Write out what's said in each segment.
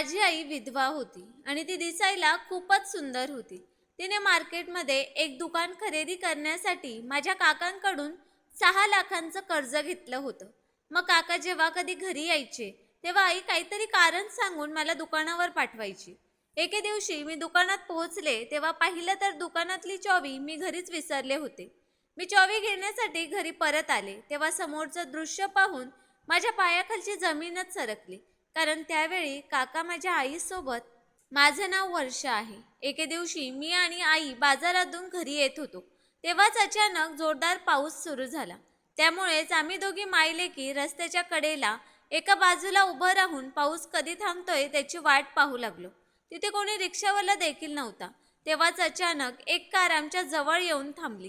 माझी आई विधवा होती आणि ती दिसायला खूपच सुंदर होती. तिने मार्केटमध्ये एक दुकान खरेदी करण्यासाठी माझ्या काकांकडून सहा लाखांचं कर्ज घेतलं होतं. मग काका जेव्हा कधी घरी यायचे तेव्हा आई काहीतरी कारण सांगून मला दुकानावर पाठवायची. एके दिवशी मी दुकानात पोहोचले तेव्हा पाहिलं तर दुकानातली चॉवी मी घरीच विसरले होते. मी चॉवी घेण्यासाठी घरी परत आले तेव्हा समोरचं दृश्य पाहून माझ्या पायाखालची जमीनच सरकली. कारण त्यावेळी काका माझ्या आईसोबत माझं नाव वर्ष आहे. एके दिवशी मी आणि आई बाजारातून घरी येत होतो. तेव्हाच अचानक जोरदार पाऊस सुरू झाला. त्यामुळेच आम्ही दोघी मायलेकी रस्त्याच्या कडेला एका बाजूला उभं राहून पाऊस कधी थांबतोय त्याची वाट पाहू लागलो. तिथे कोणी रिक्षावाला देखील नव्हता. तेव्हाच अचानक एक कार आमच्या जवळ येऊन थांबली.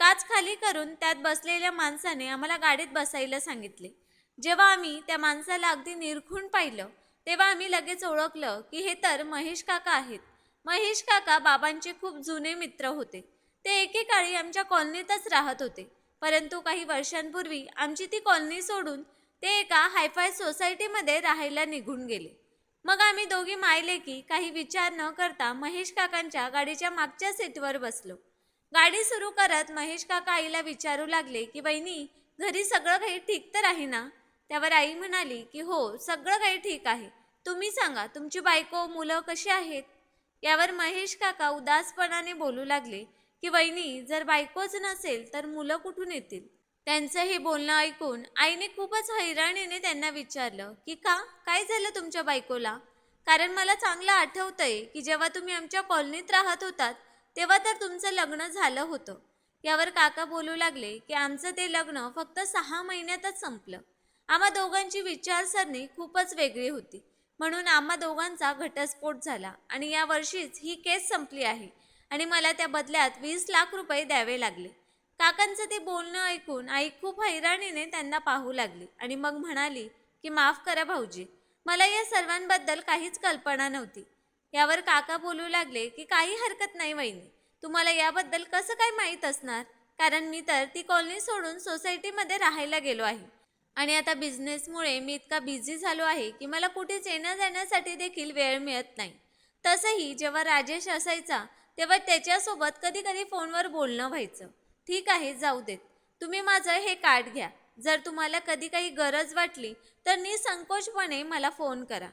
काच खाली करून त्यात बसलेल्या माणसाने आम्हाला गाडीत बसायला सांगितले. जेव्हा आम्ही त्या माणसाला अगदी निरखून पाहिलं तेव्हा आम्ही लगेच ओळखलं की हे तर महेश काका आहेत. महेश काका बाबांचे खूप जुने मित्र होते. ते एकेकाळी आमच्या कॉलनीतच राहत होते. परंतु काही वर्षांपूर्वी आमची ती कॉलनी सोडून ते एका हायफाय सोसायटीमध्ये राहायला निघून गेले. मग आम्ही दोघी मायले की काही विचार न करता महेश काकांच्या गाडीच्या मागच्या सीटवर बसलो. गाडी सुरू करत महेश काका आईला विचारू लागले की बहिणी घरी सगळं काही ठीक तर आहे ना? त्यावर आई म्हणाली की हो सगळं काही ठीक आहे. तुम्ही सांगा तुमची बायको मुलं कशी आहेत? यावर महेश काका उदासपणाने बोलू लागले की वहिनी जर बायकोच नसेल तर मुलं कुठून येतील? त्यांचं हे बोलणं ऐकून आईने खूपच हैराणीने त्यांना विचारलं की का? काय झालं तुमच्या बायकोला? कारण मला चांगलं आठवतंय की जेव्हा तुम्ही आमच्या कॉलनीत राहत होतात तेव्हा तर तुमचं लग्न झालं होतं. यावर काका बोलू लागले की आमचं ते लग्न फक्त सहा महिन्यातच संपलं. आम्हा दोघांची विचारसरणी खूपच वेगळी होती. म्हणून आम्हा दोघांचा घटस्फोट झाला आणि या वर्षीच ही केस संपली आहे आणि मला त्या बदल्यात वीस लाख रुपये द्यावे लागले. काकांचं ते बोलणं ऐकून आई खूप हैराणीने त्यांना पाहू लागली आणि मग म्हणाली की माफ करा भाऊजी मला या सर्वांबद्दल काहीच कल्पना नव्हती. यावर काका बोलू लागले की काही हरकत नाही वहिनी. तुम्हाला याबद्दल कसं काय माहीत असणार? कारण मी तर ती कॉलनी सोडून सोसायटीमध्ये राहायला गेलो आहे. आणि आता बिझनेसमुळे मी इतका बिझी झालो आहे की मला कुठेच येण्या जाण्यासाठी देखील वेळ मिळत नाही. तसंही जेव्हा राजेश असायचा तेव्हा त्याच्यासोबत कधी कधी फोनवर बोलणं व्हायचं. ठीक आहे जाऊ देत. तुम्ही माझं हे कार्ड घ्या. जर तुम्हाला कधी काही गरज वाटली तर निसंकोचपणे मला फोन करा.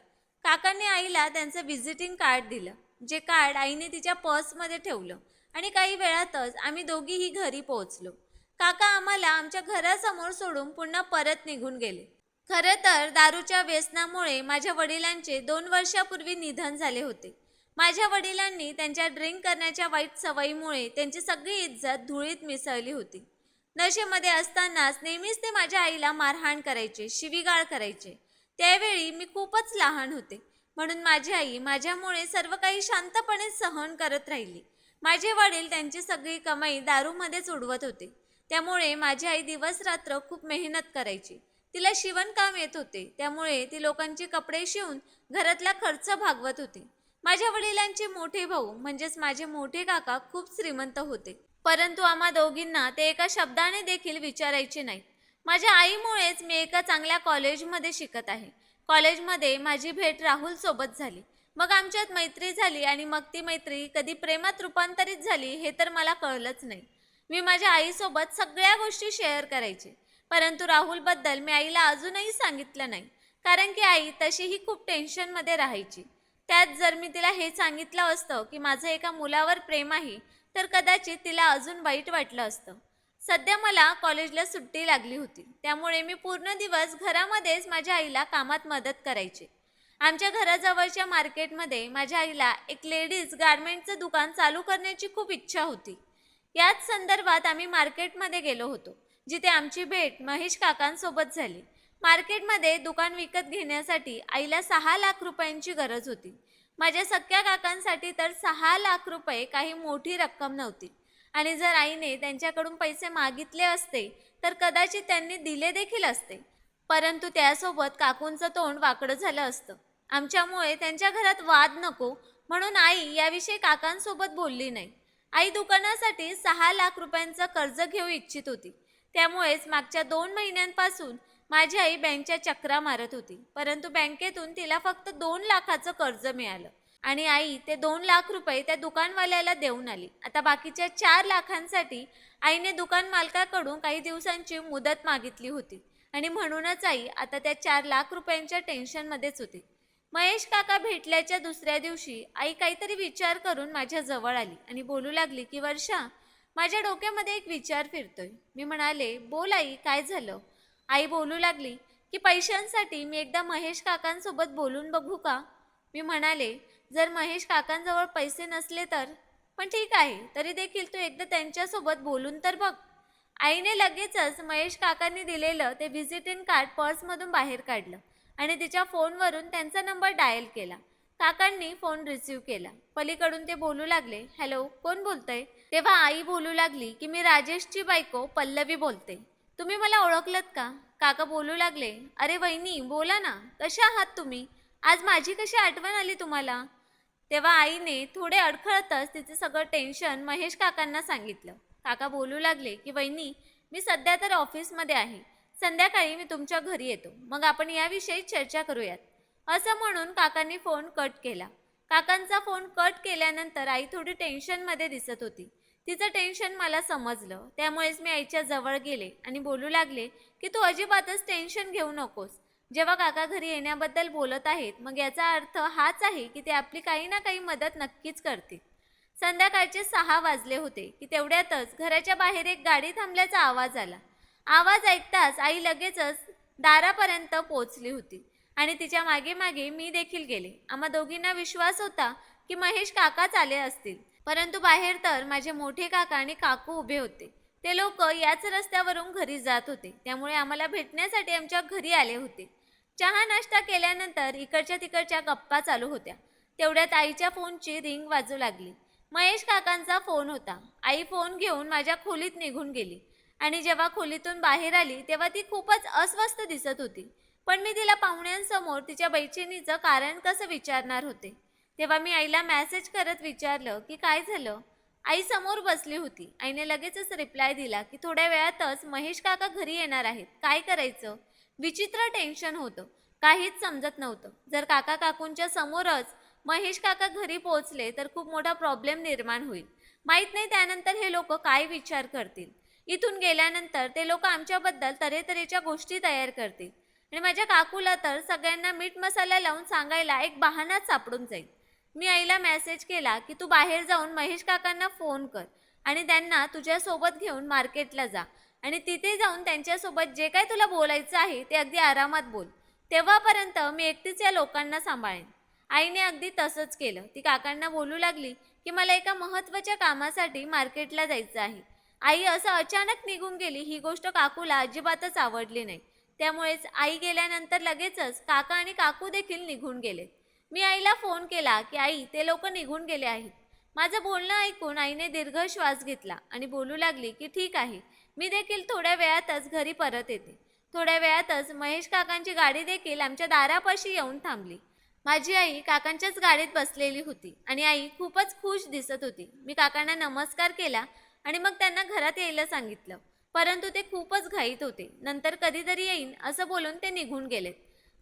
काकांनी आईला त्यांचं व्हिजिटिंग कार्ड दिलं जे कार्ड आईने तिच्या पर्समध्ये ठेवलं. आणि काही वेळातच आम्ही दोघीही घरी पोहोचलो. काका आम्हाला आमच्या घरासमोर सोडून पुन्हा परत निघून गेले. खरं तर दारूच्या व्यसनामुळे माझ्या वडिलांचे दोन वर्षापूर्वी निधन झाले होते. माझ्या वडिलांनी त्यांच्या ड्रिंक करण्याच्या वाईट सवयीमुळे त्यांची सगळी इज्जत धुळीत मिसळली होती. नशेमध्ये असतानाच नेहमीच ते माझ्या आईला मारहाण करायचे शिवीगाळ करायचे. त्यावेळी मी खूपच लहान होते. म्हणून माझी आई माझ्यामुळे सर्व काही शांतपणे सहन करत राहिली. माझे वडील त्यांची सगळी कमाई दारूमध्येच उडवत होते. त्यामुळे माझी आई दिवस रात्र खूप मेहनत करायची. तिला शिवणकाम येत होते. त्यामुळे ती लोकांचे कपडे शिवून घरातला खर्च भागवत होती. माझ्या वडिलांचे मोठे भाऊ म्हणजेच माझे मोठे काका खूप श्रीमंत होते. परंतु आम्हा दोघींना ते एका शब्दाने देखील विचारायचे नाही. माझ्या आईमुळेच मी एका चांगल्या कॉलेजमध्ये शिकत आहे. कॉलेजमध्ये माझी भेट राहुल सोबत झाली. मग आमच्यात मैत्री झाली आणि मग ती मैत्री कधी प्रेमात रूपांतरित झाली हे तर मला कळलंच नाही. मी माझ्या आईसोबत सगळ्या गोष्टी शेअर करायचे. परंतु राहुलबद्दल मी आईला अजूनही सांगितलं नाही. कारण की आई तशीही खूप टेन्शनमध्ये राहायची. त्यात जर मी तिला हे सांगितलं असतं की माझं एका मुलावर प्रेम आहे तर कदाचित तिला अजून वाईट वाटलं असतं. सध्या मला कॉलेजला सुट्टी लागली होती. त्यामुळे मी पूर्ण दिवस घरामध्येच माझ्या आईला कामात मदत करायचे. आमच्या घराजवळच्या मार्केटमध्ये माझ्या आईला एक लेडीज गारमेंटचं दुकान चालू करण्याची खूप इच्छा होती. याच संदर्भात आम्ही मार्केटमध्ये गेलो होतो जिथे आमची भेट महेश काकांसोबत झाली. मार्केटमध्ये दुकान विकत घेण्यासाठी आईला सहा लाख रुपयांची गरज होती. माझ्या सख्या काकांसाठी तर सहा लाख रुपये काही मोठी रक्कम नव्हती. आणि जर आईने त्यांच्याकडून पैसे मागितले असते तर कदाचित त्यांनी दिले देखील असते. परंतु त्यासोबत काकूंचं तोंड वाकडं झालं असतं. आमच्यामुळे त्यांच्या घरात वाद नको म्हणून आई याविषयी काकांसोबत बोलली नाही. आई दुकानासाठी सहा लाख रुपयांचं कर्ज घेऊ इच्छित होती. त्यामुळेच मागच्या दोन महिन्यांपासून माझी आई बँकच्या चक्रा मारत होती. परंतु बँकेतून तिला फक्त दोन लाखाचं कर्ज मिळालं आणि आई ते दोन लाख रुपये त्या दुकानवाल्याला देऊन आली. आता बाकीच्या चार लाखांसाठी आईने दुकान मालकाकडून काही दिवसांची मुदत मागितली होती आणि म्हणूनच आई आता त्या चार लाख रुपयांच्या टेन्शनमध्येच होती. महेश काका भेटल्याच्या दुसऱ्या दिवशी आई काहीतरी विचार करून माझ्या जवळ आली आणि बोलू लागली की वर्षा माझ्या डोक्यामध्ये एक विचार फिरतोय. मी म्हणाले बोल आई काय झालं? आई बोलू लागली की पैशांसाठी मी एकदा महेश काकांसोबत बोलून बघू का? मी म्हणाले जर महेश काकांजवळ पैसे नसले तर. पण ठीक आहे तरी देखील तू एकदा त्यांच्यासोबत बोलून तर बघ. आईने लगेचच महेश काकांनी दिलेलं ते व्हिजिटिंग कार्ड पर्समधून बाहेर काढलं. आणि तिच्या फोनवरून त्यांचा नंबर डायल केला. काकांनी फोन रिसीव केला. पलीकडून ते बोलू लागले हॅलो कोण बोलतंय? तेव्हा आई बोलू लागली की मी राजेशची बायको पल्लवी बोलते. तुम्ही मला ओळखलत का? काका बोलू लागले अरे वहिनी बोला ना कशा आहात तुम्ही? आज माझी कशी आठवण आली तुम्हाला? तेव्हा आईने थोडे अडखळतच तिचं सगळं टेन्शन महेश काकांना सांगितलं. काका बोलू लागले की वहिनी मी सध्या तर ऑफिसमध्ये आहे. संध्याकाळी मी तुमच्या घरी येतो. मग आपण याविषयी चर्चा करूयात. असं म्हणून काकांनी फोन कट केला. काकांचा फोन कट केल्यानंतर आई थोडी टेन्शनमध्ये दिसत होती. तिचं टेन्शन मला समजलं. त्यामुळेच मी आईच्या जवळ गेले आणि बोलू लागले की तू अजिबातच टेन्शन घेऊ नकोस. जेव्हा काका घरी येण्याबद्दल बोलत आहेत मग याचा अर्थ हाच आहे की ते आपली काही ना काही मदत नक्कीच करतील. संध्याकाळचे सहा वाजले होते की तेवढ्यातच घराच्या बाहेर एक गाडी थांबल्याचा आवाज आला. आवाज ऐकताच आई लगेचच दारापर्यंत पोचली होती. आणि तिच्यामागे मागे मी देखील गेले. आम्हा दोघींना विश्वास होता की महेश काकाच आले असतील. परंतु बाहेर तर माझे मोठे काका आणि काकू उभे होते. ते लोक याच रस्त्यावरून घरी जात होते. त्यामुळे आम्हाला भेटण्यासाठी आमच्या घरी आले होते. चहा नाश्ता केल्यानंतर इकडच्या तिकडच्या गप्पा चालू होत्या. तेवढ्यात आईच्या फोनची रिंग वाजू लागली. महेश काकांचा फोन होता. आई फोन घेऊन माझ्या खोलीत निघून गेली. आणि जेव्हा खोलीतून बाहेर आली तेव्हा ती खूपच अस्वस्थ दिसत होती. पण मी तिला पाहुण्यांसमोर तिच्या बैचेनीचं कारण कसं विचारणार होते? तेव्हा मी आईला मॅसेज करत विचारलं की काय झालं? आई समोर बसली होती. आईने लगेचच रिप्लाय दिला की थोड्या वेळातच महेश काका घरी येणार आहेत. काय करायचं? विचित्र टेन्शन होतं. काहीच समजत नव्हतं. जर काका काकूंच्या समोरच महेश काका घरी पोहोचले तर खूप मोठा प्रॉब्लेम निर्माण होईल. माहीत नाही त्यानंतर हे लोक काय विचार करतील. इथून गेल्यानंतर ते लोक आमच्याबद्दल तऱ्हेतऱ्हेच्या गोष्टी तयार करतील. आणि माझ्या काकूला तर सगळ्यांना मीठ मसाला लावून सांगायला एक बहानाच सापडून जाईल. मी आईला मेसेज केला की तू बाहेर जाऊन महेश काकांना फोन कर आणि त्यांना तुझ्यासोबत घेऊन मार्केटला जा. आणि तिथे जाऊन त्यांच्यासोबत जे काय तुला बोलायचं आहे ते अगदी आरामात बोल. तेव्हापर्यंत मी एकटीच या लोकांना सांभाळेन. आईने अगदी तसंच केलं. ती काकांना बोलू लागली की मला एका महत्त्वाच्या कामासाठी मार्केटला जायचं आहे. आई असं अचानक निघून गेली. ही गोष्ट काकूला अजिबातच आवडली नाही. त्यामुळेच आई गेल्यानंतर लगेचच काका आणि काकू देखील निघून गेले मी आईला फोन केला की आई ते लोक निघून गेले आहेत. माझं बोलणं ऐकून आईने दीर्घ श्वास घेतला आणि बोलू लागली की ठीक आहे. मी देखील थोड्या वेळातच घरी परत येते. थोड्या वेळातच महेश काकांची गाडी देखील आमच्या दारापाशी येऊन थांबली. माझी आई काकांच्याच गाडीत बसलेली होती आणि आई खूपच खुश दिसत होती. मी काकांना नमस्कार केला आणि मग त्यांना घरात यायला सांगितलं. परंतु ते खूपच घाईत होते. नंतर कधीतरी येईन असं बोलून ते निघून गेलेत.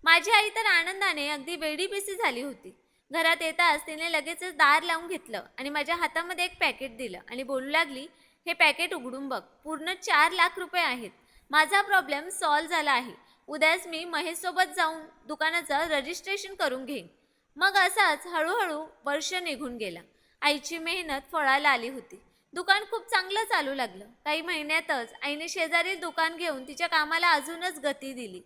माझी आई तर आनंदाने अगदी वेडीपिसी झाली होती. घरात येताच तिने लगेचच दार लावून घेतलं आणि माझ्या हातामध्ये एक पॅकेट दिलं आणि बोलू लागली हे पॅकेट उघडून बघ. पूर्ण चार लाख रुपये आहेत. माझा प्रॉब्लेम सॉल्व झाला आहे. उद्याच मी महेशसोबत जाऊन दुकानाचं रजिस्ट्रेशन करून घेईन. मग असाच हळूहळू वर्ष निघून गेला. आईची मेहनत फळाला आली होती. दुकान खूप चांगलं चालू लागलं. काही महिन्यातच आईने शेजारील दुकान घेऊन तिच्या कामाला अजूनच गती दिली.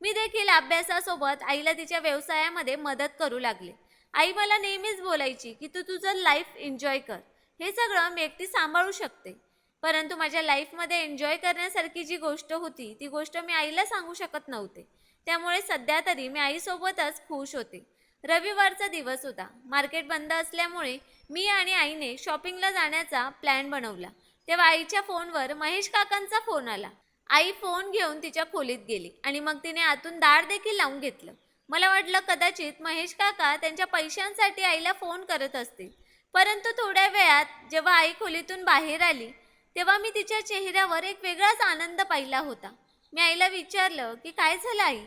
मी देखील अभ्यासासोबत आईला तिच्या व्यवसायामध्ये मदत करू लागले. आई मला नेहमीच बोलायची की तू तुझं लाईफ एन्जॉय कर. हे सगळं मी एकटी सांभाळू शकते. परंतु माझ्या लाईफमध्ये एन्जॉय करण्यासारखी जी गोष्ट होती ती गोष्ट मी आईला सांगू शकत नव्हते. त्यामुळे सध्या तरी मी आईसोबतच खुश होते. रविवारचा दिवस होता. मार्केट बंद असल्यामुळे मी आणि आईने शॉपिंगला जाण्याचा प्लॅन बनवला. तेव्हा आईच्या फोनवर महेश काकांचा फोन आला. आई फोन घेऊन तिच्या खोलीत गेली आणि मग तिने आतून दार देखील लावून घेतलं. मला वाटलं कदाचित महेश काका त्यांच्या पैशांसाठी आईला फोन करत असतील. परंतु थोड्या वेळात जेव्हा आई खोलीतून बाहेर आली तेव्हा मी तिच्या चेहऱ्यावर एक वेगळाच आनंद पाहिला होता. मी आईला विचारलं की काय झालं आई?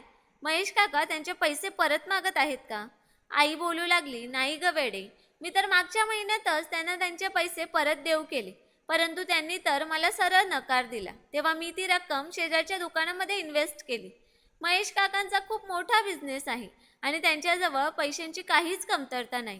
महेश काका त्यांचे पैसे परत मागत आहेत का? आई बोलू लागली नाही ग वेडे मी तर मागच्या महिन्यातच त्यांना त्यांचे पैसे परत देऊ केले परंतु त्यांनी तर मला सरळ नकार दिला. तेव्हा मी ती रक्कम शेजारच्या दुकानामध्ये इन्व्हेस्ट केली. महेश काकांचा खूप मोठा बिझनेस आहे आणि त्यांच्याजवळ पैशांची काहीच कमतरता नाही.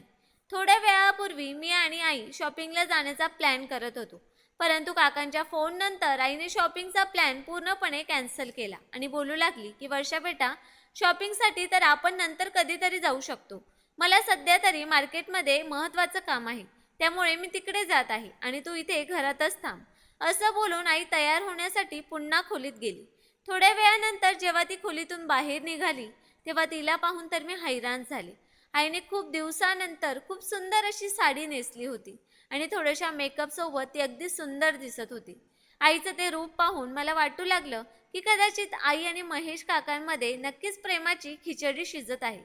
थोड्या वेळापूर्वी मी आणि आई शॉपिंगला जाण्याचा प्लॅन करत होतो. परंतु काकांच्या फोन नंतर आईने शॉपिंगचा प्लॅन पूर्णपणे कॅन्सल केला आणि बोलू लागली की वर्षा बेटा शॉपिंगसाठी तर आपण नंतर कधीतरी जाऊ शकतो. मला सध्या तरी मार्केटमध्ये महत्त्वाचं काम आहे. त्यामुळे मी तिकडे जात आहे आणि तू इथे घरातच थांब. असं बोलून आई तयार होण्यासाठी पुन्हा खोलीत गेली. थोड्या वेळानंतर जेव्हा ती खोलीतून बाहेर निघाली तेव्हा तिला पाहून तर मी हैराण झाले. आईने खूप दिवसानंतर खूप सुंदर अशी साडी नेसली होती आणि थोड्याशा मेकअपसोबत ती अगदी सुंदर दिसत होती. आईचं ते रूप पाहून मला वाटू लागलं की कदाचित आई आणि महेश काकांमध्ये नक्कीच प्रेमाची खिचडी शिजत आहे.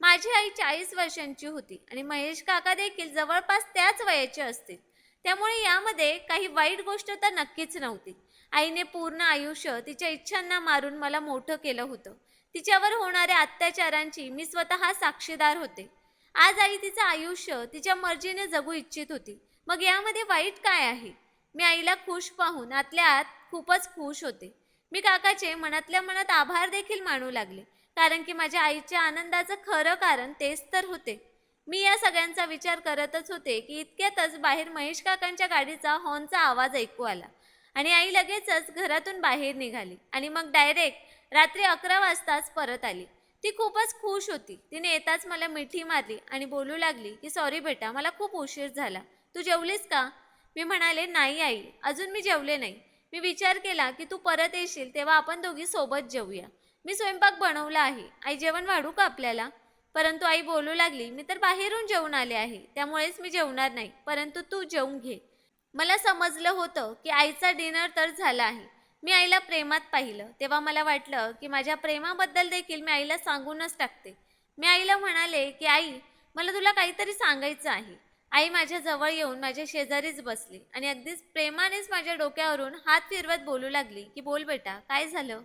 माझी आई चाळीस वर्षांची होती आणि महेश काका देखील जवळपास त्याच वयाचे असतील. त्यामुळे यामध्ये काही वाईट गोष्ट तर नक्कीच नव्हती. आईने पूर्ण आयुष्य तिच्या इच्छांना मारून मला मोठं केलं होतं. तिच्यावर होणाऱ्या अत्याचारांची मी स्वतः साक्षीदार होते. आज आई तिचं आयुष्य तिच्या मर्जीने जगू इच्छित होती. मग यामध्ये वाईट काय आहे? मी आईला खुश पाहून आतल्या आत खूपच खुश होते. मी काकाचे मनातल्या मनात आभार देखील मानू लागले कारण की माझ्या आईच्या आनंदाचं खरं कारण तेच तर होते. मी या सगळ्यांचा विचार करतच होते की इतक्यातच बाहेर महेश काकांच्या गाडीचा हॉर्नचा आवाज ऐकू आला आणि आई लगेचच घरातून बाहेर निघाली आणि मग डायरेक्ट रात्री अकरा वाजताच परत आली. ती खूपच खुश होती. तिने येताच मला मिठी मारली आणि बोलू लागली की सॉरी बेटा मला खूप उशीर झाला. तू जेवलीस का? मी म्हणाले नाही आई अजून मी जेवले नाही. मी विचार केला की तू परत येशील तेव्हा आपण दोघी सोबत जेवूया मी स्वयंपाक बनवला आहे. आई जेवण वाढू का आपल्याला? परंतु आई बोलू लागली मी तर बाहेरून जेवून आले आहे. त्यामुळेच मी जेवणार नाही. परंतु तू जेवून घे. मला समजलं होतं की आईचा डिनर तर झाला आहे. मी आईला प्रेमात पाहिलं. तेव्हा मला वाटलं की माझ्या प्रेमाबद्दल देखील मी आईला सांगूनच टाकते. मी आईला म्हणाले की आई मला तुला काहीतरी सांगायचं आहे. आई माझ्या जवळ येऊन माझ्या शेजारीच बसली आणि अगदीच प्रेमानेच माझ्या डोक्यावरून हात फिरवत बोलू लागली की बोल बेटा काय झालं?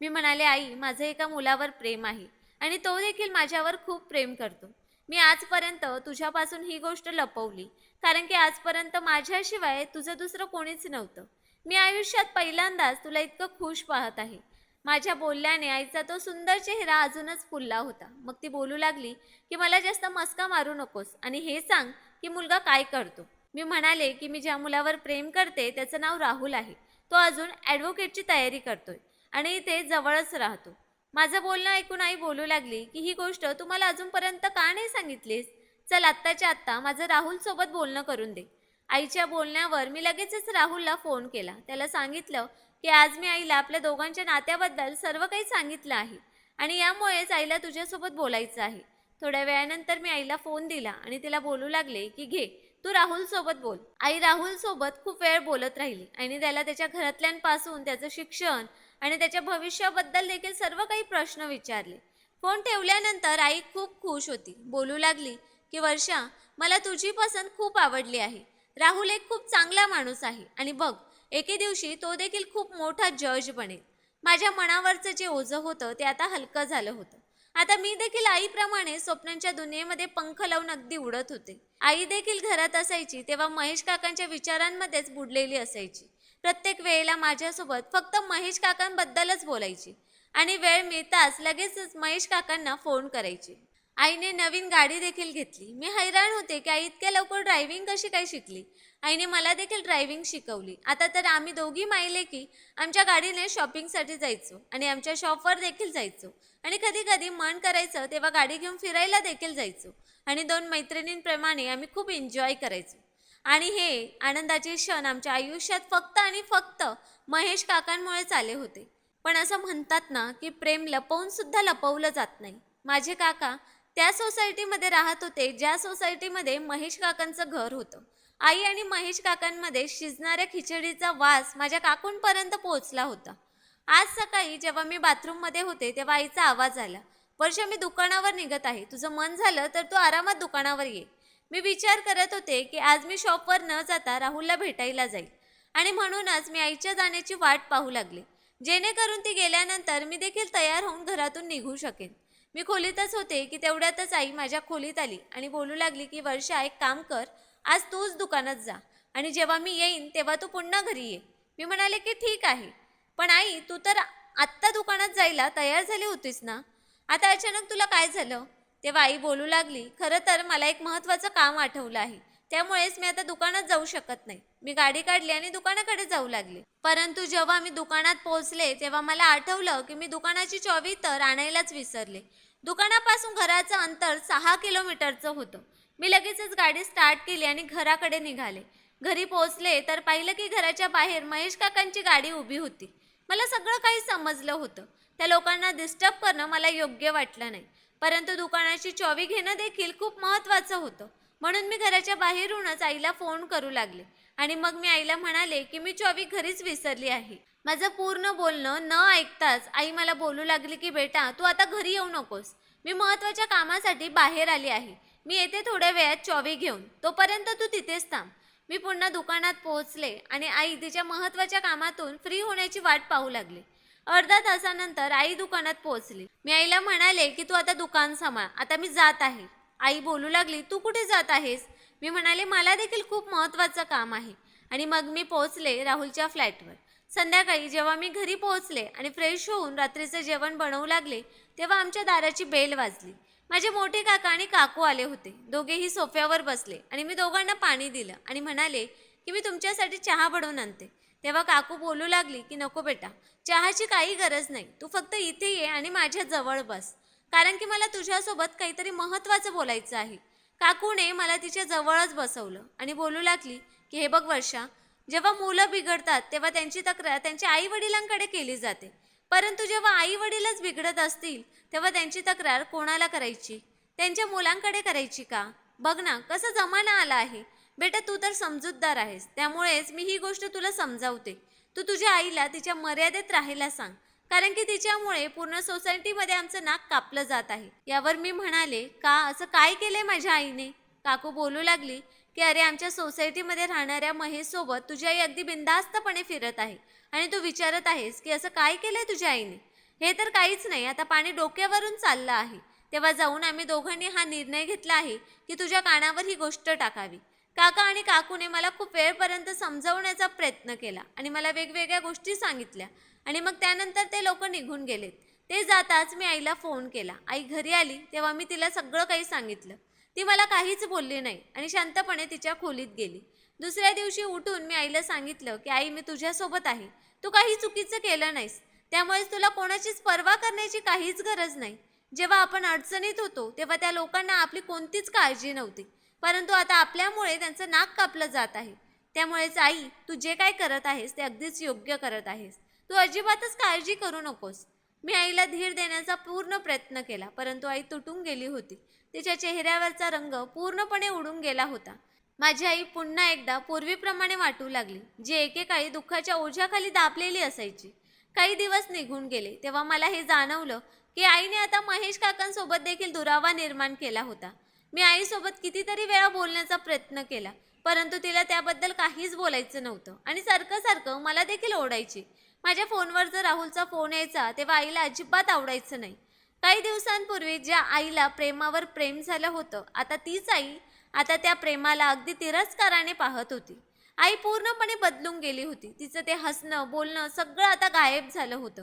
मी म्हणाले आई माझं एका मुलावर प्रेम आहे आणि तो देखील माझ्यावर खूप प्रेम करतो. मी आजपर्यंत तुझ्यापासून ही गोष्ट लपवली कारण की आजपर्यंत माझ्याशिवाय तुझं दुसरं कोणीच नव्हतं. मी आयुष्यात पहिल्यांदाच तुला इतकं खुश पाहत आहे. माझ्या बोलल्याने आईचा तो सुंदर चेहरा अजूनच फुलला होता. मग ती बोलू लागली की मला जास्त मस्का मारू नकोस आणि हे सांग की मुलगा काय करतो? मी म्हणाले की मी ज्या मुलावर प्रेम करते त्याचं नाव राहुल आहे. तो अजून ॲडव्होकेटची तयारी करतोय आणि इथे जवळच राहतो. माझं बोलणं ऐकून आई बोलू लागली की ही गोष्ट तू मला अजूनपर्यंत का नाही सांगितलीस? चल आत्ताच्या आत्ता माझं राहुलसोबत बोलणं करून दे. आईच्या बोलण्यावर मी लगेचच राहुलला फोन केला. त्याला सांगितलं की आज मी आईला आपल्या दोघांच्या नात्याबद्दल सर्व काही सांगितलं आहे आणि यामुळेच आईला तुझ्यासोबत बोलायचं आहे. थोड्या वेळानंतर मी आईला फोन दिला आणि तिला बोलू लागले की घे तू राहुल सोबत बोल. आई राहुल सोबत खूप वेळ बोलत राहिली आणि त्याला त्याच्या घरातल्यांपासून त्याचं शिक्षण आणि त्याच्या भविष्याबद्दल देखील सर्व काही प्रश्न विचारले. फोन ठेवल्यानंतर आई खूप खुश होती. बोलू लागली की वर्षा मला तुझी पसंत खूप आवडली आहे. राहुल एक खूप चांगला माणूस आहे आणि बघ एके दिवशी तो देखील खूप मोठा जज बनेल. माझ्या मनावरचं जे ओझं होतं ते आता हलकं झालं होतं. आता मी देखील आईप्रमाणे स्वप्नांच्या दुनियेमध्ये पंख लावून अगदी उडत होते. आई देखील घरात असायची तेव्हा महेश काकांच्या विचारांमध्येच बुडलेली असायची. प्रत्येक वेळेला माझ्यासोबत फक्त महेश काकांबद्दलच बोलायची आणि वेळ मिळताच लगेचच महेश काकांना फोन करायची. आईने नवीन गाडी देखील घेतली. मी हैराण होते की आई इतक्या लवकर ड्रायव्हिंग कशी काय शिकली? आईने मला देखील ड्रायव्हिंग शिकवली. आता तर आम्ही दोघी माहिले की आमच्या गाडीने शॉपिंगसाठी जायचो आणि आमच्या शॉपवर देखील जायचो. आणि कधी कधी मन करायचं तेव्हा गाडी घेऊन फिरायला देखील जायचो. आणि दोन मैत्रिणींप्रमाणे आम्ही खूप एन्जॉय करायचो. आणि हे आनंदाचे क्षण आमच्या आयुष्यात फक्त आणि फक्त महेश काकांमुळेच आले होते. पण असं म्हणतात ना की प्रेम लपवून सुद्धा लपवलं जात नाही. माझे काका त्या सोसायटीमध्ये राहत होते ज्या सोसायटीमध्ये महेश काकांचं घर होतं. आई आणि महेश काकांमध्ये शिजणाऱ्या खिचडीचा वास माझ्या काकूंपर्यंत पोहोचला होता. आज सकाळी जेव्हा मी बाथरूममध्ये होते तेव्हा आईचा आवाज आला. वर्ष मी दुकानावर निघत आहे. तुझं मन झालं तर तू आरामात दुकानावर ये. मी विचार करत होते की आज मी शॉपवर न जाता राहुलला भेटायला जाईल. आणि म्हणूनच मी आईच्या जाण्याची वाट पाहू लागले. जेणेकरून ती गेल्यानंतर मी देखील तयार होऊन घरातून निघू शकेन. मी खोलीतच होते की तेवढ्यातच आई माझ्या खोलीत आली आणि बोलू लागली की वर्षा एक काम कर. आज तूच दुकानात जा. आणि जेव्हा मी येईन तेव्हा तू पुन्हा घरी ये. मी म्हणाले की ठीक आहे. पण आई तू तर आत्ता दुकानात जायला तयार झाली होतीस ना? आता अचानक तुला काय झालं? तेव्हा आई बोलू लागली खरं तर मला एक महत्त्वाचं काम आठवलं आहे. त्यामुळेच मी आता दुकानात जाऊ शकत नाही. मी गाडी काढली आणि दुकानाकडे जाऊ लागले. परंतु जेव्हा मी दुकानात पोहोचले तेव्हा मला आठवलं की मी दुकानाची चावी तर आणायलाच विसरले. दुकानापासून घराचं अंतर सहा किलोमीटरचं होतं. मी लगेचच गाडी स्टार्ट केली आणि घराकडे निघाले. घरी पोहोचले तर पाहिलं की घराच्या बाहेर महेश काकांची गाडी उभी होती. मला सगळं काही समजलं होतं. त्या लोकांना डिस्टर्ब करणं मला योग्य वाटलं नाही. परंतु दुकानाची चॉवी घेणं देखील खूप महत्त्वाचं होतं. म्हणून मी घराच्या बाहेरूनच आईला फोन करू लागले. आणि मग मी आईला म्हणाले की मी चॉवी घरीच विसरली आहे. माझं पूर्ण बोलणं न ऐकताच आई मला बोलू लागली की बेटा तू आता घरी येऊ नकोस. मी महत्त्वाच्या कामासाठी बाहेर आली आहे. मी येते थोड्या वेळात चॉवी घेऊन. तोपर्यंत तू तिथेच थांब. मी पुन्हा दुकानात पोहोचले आणि आई तिच्या महत्त्वाच्या कामातून फ्री होण्याची वाट पाहू लागली. अर्धा तासानंतर आई दुकानात पोहोचली. मी आईला म्हणाले की तू आता दुकान सांभाळ. आता मी जात आहे. आई बोलू लागली तू कुठे जात आहेस? मी म्हणाले मला देखील खूप महत्त्वाचं काम आहे. आणि मग मी पोहोचले राहुलच्या फ्लॅटवर. संध्याकाळी जेव्हा मी घरी पोहोचले आणि फ्रेश होऊन रात्रीचं जेवण बनवू लागले तेव्हा आमच्या दाराची बेल वाजली. माझे मोठे काका आणि काकू आले होते. दोघेही सोफ्यावर बसले आणि मी दोघांना पाणी दिलं आणि म्हणाले की मी तुमच्यासाठी चहा बनवून आणते. तेव्हा काकू बोलू लागली की नको बेटा चहाची काही गरज नाही तू फक्त इथे ये आणि माझ्या जवळ बस. कारण की मला तुझ्यासोबत काहीतरी महत्त्वाचं बोलायचं आहे. काकूने मला तिच्या जवळच बसवलं आणि बोलू लागली की हे बघ वर्षा जेव्हा मुलं बिघडतात तेव्हा त्यांची तक्रार त्यांच्या आई वडिलांकडे केली जाते. परंतु जेव्हा आई वडीलच बिघडत असतील तेव्हा त्यांची तक्रार कोणाला करायची? त्यांच्या मुलांकडे करायची का? बघ ना कसं जमाना आला आहे. बेटा तू तर समजूतदार आहेस. त्यामुळेच मी ही गोष्ट तुला समजावते. तू तुझ्या आईला तिच्या मर्यादेत राहायला सांग. कारण की तिच्यामुळे पूर्ण सोसायटीमध्ये आमचं नाक कापलं जात आहे. यावर मी म्हणाले का? असं काय केलंय माझ्या आईने? काकू बोलू लागली की अरे आमच्या सोसायटीमध्ये राहणाऱ्या महेशसोबत तुझी आई अगदी बिंदास्तपणे फिरत आहे. आणि तू विचारत आहेस की असं काय केलंय तुझ्या आईने? हे तर काहीच नाही. आता पाणी डोक्यावरून चाललं आहे. तेव्हा जाऊन आम्ही दोघांनी हा निर्णय घेतला आहे की तुझ्या कानावर ही गोष्ट टाकावी. काका आणि काकूने मला खूप वेळपर्यंत समजवण्याचा प्रयत्न केला आणि मला वेगवेगळ्या गोष्टी सांगितल्या. आणि मग त्यानंतर ते लोक निघून गेलेत. ते जाताच मी आईला फोन केला. आई घरी आली तेव्हा मी तिला सगळं काही सांगितलं. ती मला काहीच बोलली नाही आणि शांतपणे तिच्या खोलीत गेली. दुसऱ्या दिवशी उठून मी आईला सांगितलं की आई मी तुझ्यासोबत आहे. तू काही चुकीचं केलं नाहीस. त्यामुळेच तुला कोणाचीच पर्वा करण्याची काहीच गरज नाही. जेव्हा आपण अडचणीत होतो तेव्हा त्या लोकांना आपली कोणतीच काळजी नव्हती. परंतु आता आपल्यामुळे त्यांचं नाक कापलं जात आहे. त्यामुळेच आई तू जे काय करत आहेस ते अगदीच योग्य करत आहेस. तू अजिबातच काळजी करू नकोस. मी आईला धीर देण्याचा पूर्ण प्रयत्न केला परंतु आई तुटून गेली होती. तिच्या चेहऱ्यावरचा रंग पूर्णपणे उडून गेला होता. माझी आई पुन्हा एकदा पूर्वीप्रमाणे वाटू लागली. जी एकेकाळी दुःखाच्या ओझ्याखाली दाबलेली असायची. काही दिवस निघून गेले तेव्हा मला हे जाणवलं की आईने आता महेश काकांसोबत देखील दुरावा निर्माण केला होता. मी आईसोबत कितीतरी वेळा बोलण्याचा प्रयत्न केला परंतु तिला त्याबद्दल काहीच बोलायचं नव्हतं आणि सारखं सारखं मला देखील ओढायची माझ्या फोनवर जर राहुलचा फोन यायचा तेव्हा आईला अजिबात आवडायचं नाही. काही दिवसांपूर्वी ज्या आईला प्रेमावर प्रेम झालं होतं आता तीच आई आता त्या प्रेमाला अगदी तिरस्काराने पाहत होती. आई पूर्णपणे बदलून गेली होती. तिचं ते हसणं बोलणं सगळं आता गायब झालं होतं.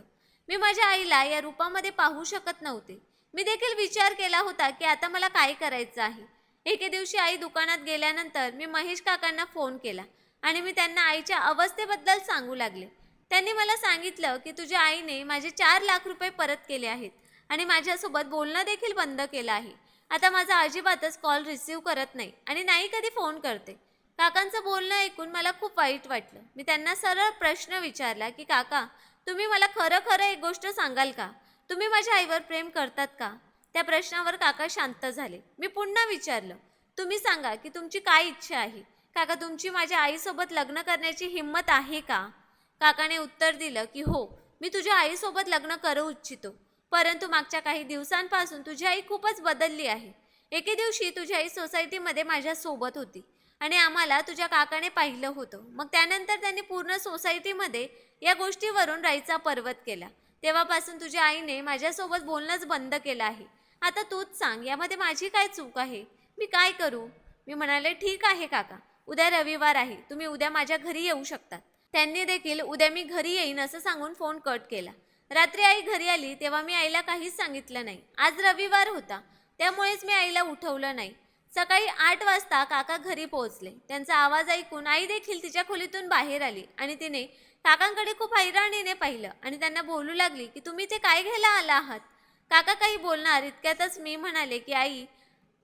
मी माझ्या आईला या रूपामध्ये पाहू शकत नव्हते. मी देखील विचार केला होता की आता मला काय करायचं आहे? एके दिवशी आई दुकानात गेल्यानंतर मी महेश काकांना फोन केला आणि मी त्यांना आईच्या अवस्थेबद्दल सांगू लागले. त्यांनी मला सांगितलं की तुझ्या आईने माझे चार लाख रुपये परत केले आहेत आणि माझ्यासोबत बोलणं देखील बंद केलं आहे. आता माझा अजिबातच कॉल रिसीव करत नाही आणि नाही कधी फोन करते. काकांचं बोलणं ऐकून मला खूप वाईट वाटलं. मी त्यांना सरळ प्रश्न विचारला की काका तुम्ही मला खरं खरं एक गोष्ट सांगाल का? तुम्ही माझ्या आईवर प्रेम करतात का? त्या प्रश्नावर काका शांत झाले. मी पुन्हा विचारलं तुम्ही सांगा की तुमची काय इच्छा आहे? काका तुमची माझ्या आईसोबत लग्न करण्याची हिंमत आहे का? काकाने उत्तर दिलं की हो मी तुझ्या आईसोबत लग्न करू इच्छितो. परंतु मागच्या काही दिवसांपासून तुझी आई खूपच बदलली आहे. एके दिवशी तुझी आई सोसायटीमध्ये माझ्या सोबत होती आणि आम्हाला तुझ्या काकाने पाहिलं होतं. मग त्यानंतर त्यांनी पूर्ण सोसायटीमध्ये या गोष्टीवरून राईचा पर्वत केला. तेव्हापासून तुझ्या आईने माझ्यासोबत बोलणंच बंद केलं आहे. आता तूच सांग यामध्ये माझी काय चूक आहे? मी काय करू? मी म्हणाले ठीक आहे काका उद्या रविवार आहे तुम्ही उद्या माझ्या घरी येऊ शकतात. त्यांनी देखील उद्या मी घरी येईन असं सांगून फोन कट केला. रात्री आई घरी आली तेव्हा मी आईला काहीच सांगितलं नाही. आज रविवार होता त्यामुळेच मी आईला उठवलं नाही. सकाळी आठ वाजता काका घरी पोहोचले. त्यांचा आवाज ऐकून आई देखील तिच्या खोलीतून बाहेर आली आणि तिने काकांकडे खूप हैराणीने पाहिलं आणि त्यांना बोलू लागली की तुम्ही ते काय घ्यायला आला आहात? काका काही बोलणार इतक्यातच मी म्हणाले की आई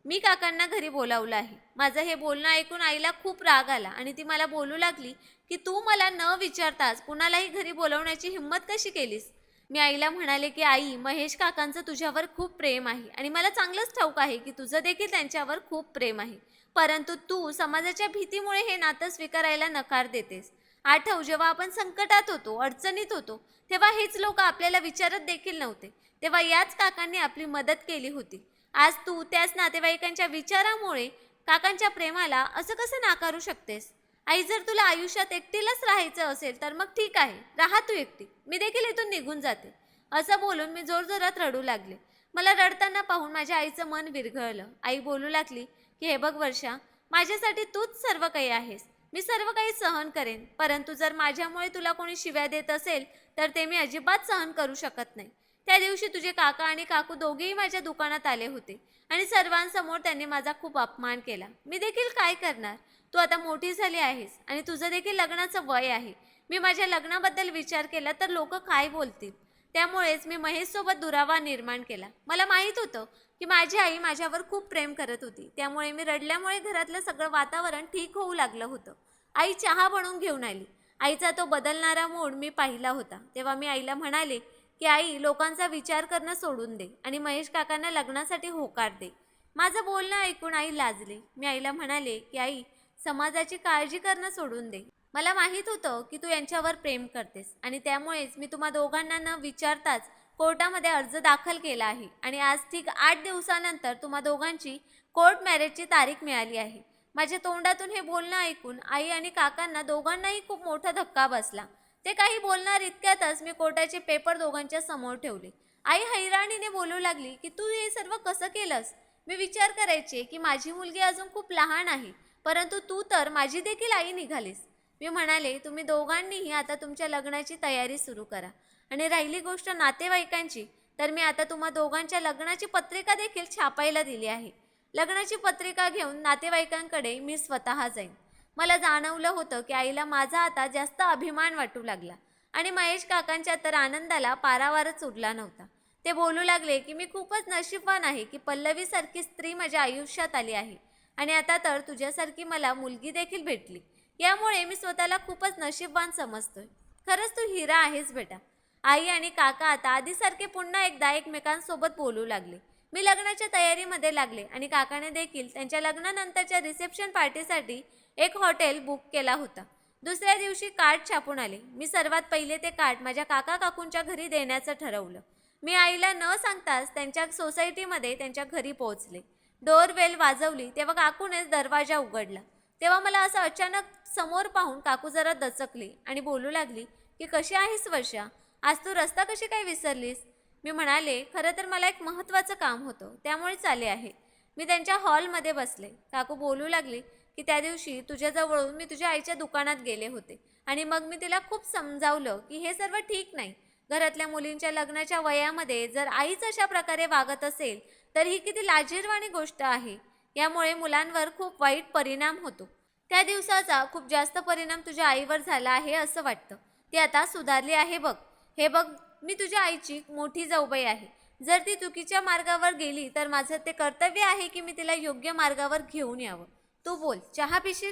मी काकांना घरी बोलावलं आहे. माझं हे बोलणं ऐकून आईला खूप राग आला आणि ती मला बोलू लागली की तू मला न विचारताच कुणालाही घरी बोलवण्याची हिंमत कशी केलीस? मी आईला म्हणाले की आई महेश काकांचं तुझ्यावर खूप प्रेम आहे आणि मला चांगलंच ठाऊक आहे की तुझं देखील त्यांच्यावर खूप प्रेम आहे. परंतु तू समाजाच्या भीतीमुळे हे नातं स्वीकारायला नकार देतेस. आठव जेव्हा आपण संकटात होतो अडचणीत होतो तेव्हा हेच लोक आपल्याला विचारत देखील नव्हते. तेव्हा याच काकांनी आपली मदत केली होती. आज तू त्याच नातेवाईकांच्या विचारामुळे काकांच्या प्रेमाला असं कसं नाकारू शकतेस? आई जर तुला आयुष्यात एकटीलाच राहायचं असेल तर मग ठीक आहे. राहा तू एकटी. मी देखील इथून निघून जाते. असं बोलून मी जोरजोरात रडू लागले. मला रडताना पाहून माझ्या आईचं मन विरघळलं. आई बोलू लागली की हे बघ वर्षा माझ्यासाठी तूच सर्व काही आहेस. मी सर्व काही सहन करेन. परंतु जर माझ्यामुळे तुला कोणी शिव्या देत असेल तर ते मी अजिबात सहन करू शकत नाही. त्या दिवशी तुझे काका आणि काकू दोघेही माझ्या दुकानात आले होते आणि सर्वांसमोर त्यांनी माझा खूप अपमान केला. मी देखील काय करणार? तू आता मोठी झाली आहेस आणि तुझं देखील लग्नाचं वय आहे. मी माझ्या लग्नाबद्दल विचार केला तर लोक काय बोलतील? त्यामुळेच मी महेशसोबत दुरावा निर्माण केला. मला माहीत होतं की माझी आई माझ्यावर खूप प्रेम करत होती. त्यामुळे मी रडल्यामुळे घरातलं सगळं वातावरण ठीक होऊ लागलं होतं. आई चहा बनवून घेऊन आली. आईचा तो बदलणारा मूड मी पाहिला होता. तेव्हा मी आईला म्हणाले की आई लोकांचा विचार करणं सोडून दे आणि महेश काकांना लग्नासाठी होकार दे. माझं बोलणं ऐकून आई लाजली. मी आईला म्हणाले की आई समाजाची काळजी करणं सोडून दे. मला माहीत होतं की तू यांच्यावर प्रेम करतेस आणि त्यामुळेच मी तुम्हा दोघांना न विचारताच कोर्टामध्ये अर्ज दाखल केला आहे आणि आज ठीक आठ दिवसानंतर तुम्हा दोघांची कोर्ट मॅरेजची तारीख मिळाली आहे. माझ्या तोंडातून हे बोलणं ऐकून आई आणि काकांना दोघांनाही खूप मोठा धक्का बसला. ते काही बोलणार इतक्यातच मी कोर्टाचे पेपर दोघांच्या समोर ठेवले. आई हैराणीने बोलू लागली की तू हे सर्व कसं केलंस? मी विचार करायचे की माझी मुलगी अजून खूप लहान आहे. परंतु तू तर माझी देखील आई निघालीस. मी म्हणाले तुम्ही दोघांनीही आता तुमच्या लग्नाची तयारी सुरू करा. आणि राहिली गोष्ट नातेवाईकांची तर मी आता तुम्हा दोघांच्या लग्नाची पत्रिका देखील छापायला दिली आहे. लग्नाची पत्रिका घेऊन नातेवाईकांकडे मी स्वतः जाईन. मला जाणवलं होतं की आईला माझा आता जास्त अभिमान वाटू लागला आणि महेश काकांच्या तर आनंदाला पारावारच उरला नव्हता. ते बोलू लागले की मी खूपच नशीबवान आहे की पल्लवीसारखी स्त्री माझ्या आयुष्यात आली आहे. आणि आता तर तुझ्यासारखी मला मुलगी देखील भेटली. यामुळे मी स्वतःला खूपच नशीबवान समजतोय. खरंच तू हिरा आहेस बेटा. आई आणि काका आता आधीसारखे पुन्हा एकदा एकमेकांसोबत बोलू लागले. मी लग्नाच्या तयारीमध्ये लागले आणि काकाने देखील त्यांच्या लग्नानंतरच्या रिसेप्शन पार्टीसाठी एक हॉटेल बुक केला होता. दुसऱ्या दिवशी कार्ड छापून आले. मी सर्वात पहिले ते कार्ड माझ्या काका काकूंच्या घरी देण्याचं ठरवलं. मी आईला न सांगताच त्यांच्या सोसायटीमध्ये त्यांच्या घरी पोहोचले. डोअरबेल वाजवली तेव्हा काकूनेच दरवाजा उघडला. तेव्हा मला असं अचानक समोर पाहून काकू जरा दचकली आणि बोलू लागली की कशी आहेस वर्षा? आज तू रस्ता कशी काय विसरलीस? मी म्हणाले खरं तर मला एक महत्त्वाचं काम होतं त्यामुळे चाले आहे. मी त्यांच्या हॉलमध्ये बसले. काकू बोलू लागली की त्या दिवशी तुझ्याजवळून मी तुझ्या आईच्या दुकानात गेले होते आणि मग मी तिला खूप समजावलं की हे सर्व ठीक नाही. घरातल्या मुलींच्या लग्नाच्या वयामध्ये जर आईच अशा प्रकारे वागत असेल तर ही किती लाजीरवाणी गोष्ट आहे. यामुळे मुलांवर खूप वाईट परिणाम होतो. त्या दिवसाचा खूप जास्त परिणाम तुझ्या आईवर झाला आहे असं वाटतं. ती आता सुधारली आहे बघ. हे बघ मी तुझ्या आईची मोठी जाऊबाई आहे. जर ती चुकीच्या मार्गावर गेली तर माझं ते कर्तव्य आहे की मी तिला योग्य मार्गावर घेऊन यावं. तू बोल चहा पिशील?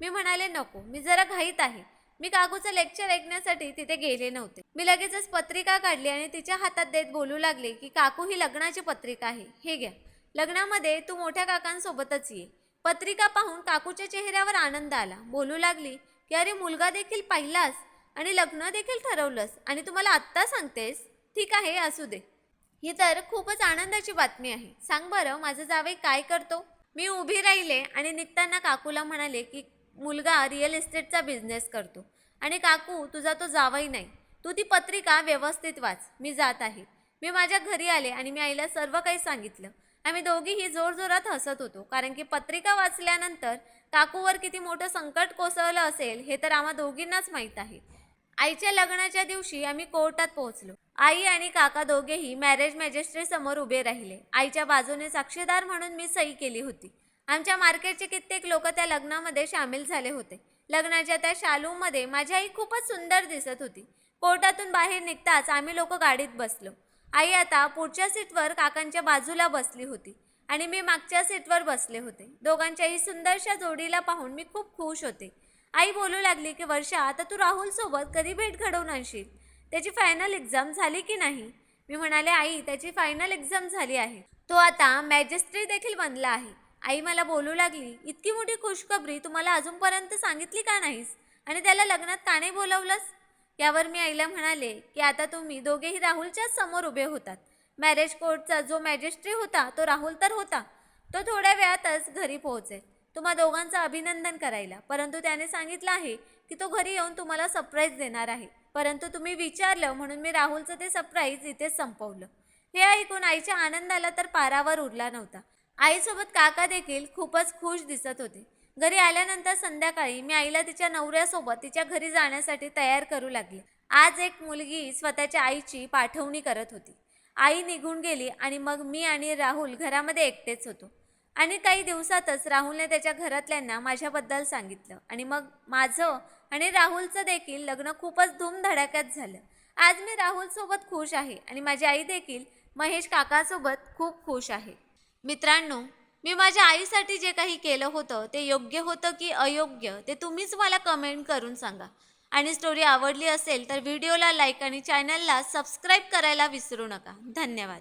मी म्हणाले नको मी जरा घाईत आहे. मी काकूचं लेक्चर ऐकण्यासाठी तिथे गेले नव्हते. मी लगेचच पत्रिका काढली आणि तिच्या हातात देत बोलू लागले की काकू ही लग्नाची पत्रिका आहे. हे घ्या. लग्नामध्ये तू मोठ्या काकांसोबतच ये. पत्रिका पाहून काकूच्या चेहऱ्यावर आनंद आला. बोलू लागली की अरे मुलगा देखील पाहिलास आणि लग्न देखील ठरवलंस आणि तुम्हाला आत्ता सांगतेस? ठीक आहे असू दे. ही तर खूपच आनंदाची बातमी आहे. सांग बरं माझं जावे काय करतो? मी उभी राहिले आणि निघताना काकूला म्हणाले की मुलगा रिअल इस्टेटचा बिझनेस करतो. आणि काकू तुझा तो जावाही नाही. तू ती पत्रिका व्यवस्थित वाच. मी जात आहे. मी माझ्या घरी आले आणि मी आईला सर्व काही सांगितलं. आम्ही दोघीही जोरजोरात हसत होतो. कारण की पत्रिका वाचल्यानंतर काकूवर किती मोठं संकट कोसळलं असेल हे तर आम्हा दोघींनाच माहीत आहे. आईच्या लग्नाच्या दिवशी आम्ही कोर्टात पोहोचलो. आई आणि काका दोघेही मॅरेज मॅजिस्ट्रेट समोर उभे राहिले. आईच्या बाजूने साक्षीदार म्हणून मी सही केली होती. आमच्या मार्केटचे कित्येक लोक त्या लग्नामध्ये सामील झाले होते. लग्नाच्या त्या शालूमध्ये माझी आई खूपच सुंदर दिसत होती. कोर्टातून बाहेर निघताच आम्ही लोक गाडीत बसलो. आई आता पुढच्या सीटवर काकांच्या बाजूला बसली होती आणि मी मागच्या सीटवर बसले होते. दोघांच्याही सुंदरशा जोडीला पाहून मी खूप खुश होते. आई बोलू लागली की वर्षा आता तू राहुलसोबत कधी भेट घडवून आणशील? त्याची फायनल एक्झाम झाली की नाही? मी म्हणाले आई त्याची फायनल एक्झाम झाली आहे. तो आता मॅजिस्ट्रेट देखील बनला आहे. आई मला बोलू लागली इतकी मोठी खुशखबरी तुम्हाला अजूनपर्यंत सांगितली का नाहीस? आणि त्याला लग्नात का नाही बोलवलंस? यावर मी आईला म्हणाले की आता तुम्ही दोघेही राहुलच्याच समोर उभे होतात. मॅरेज कोर्टचा जो मॅजिस्ट्री होता तो राहुल तर होता. तो थोड्या वेळातच घरी पोहोचेल. तुम्हा दोघांचं अभिनंदन करायला. परंतु त्याने सांगितलं आहे की तो घरी येऊन तुम्हाला सरप्राईज देणार आहे. परंतु तुम्ही विचारलं म्हणून मी राहुलचं ते सरप्राईज इथेच संपवलं. हे ऐकून आईच्या आनंदाला तर पारावर उरला नव्हता. आईसोबत काका देखील खूपच खुश दिसत होते. घरी आल्यानंतर संध्याकाळी मी आईला तिच्या नवऱ्यासोबत तिच्या घरी जाण्यासाठी तयार करू लागले. आज एक मुलगी स्वतःच्या आईची पाठवणी करत होती. आई निघून गेली आणि मग मी आणि राहुल घरामध्ये एकटेच होतो. आणि काही दिवसातच राहुलने त्याच्या घरातल्यांना माझ्याबद्दल सांगितलं आणि मग माझं आणि राहुलचं देखील लग्न खूपच धूमधडाक्यात झालं. आज मी राहुलसोबत खुश आहे आणि माझी आई देखील महेश काकासोबत खूप खुश आहे. मित्रांनो मी माझ्या आईसाठी जे काही केलं होतं ते योग्य होतं की अयोग्य ते तुम्हीच मला कमेंट करून सांगा. आणि स्टोरी आवडली असेल तर व्हिडिओला लाईक आणि चॅनलला सबस्क्राईब करायला विसरू नका. धन्यवाद.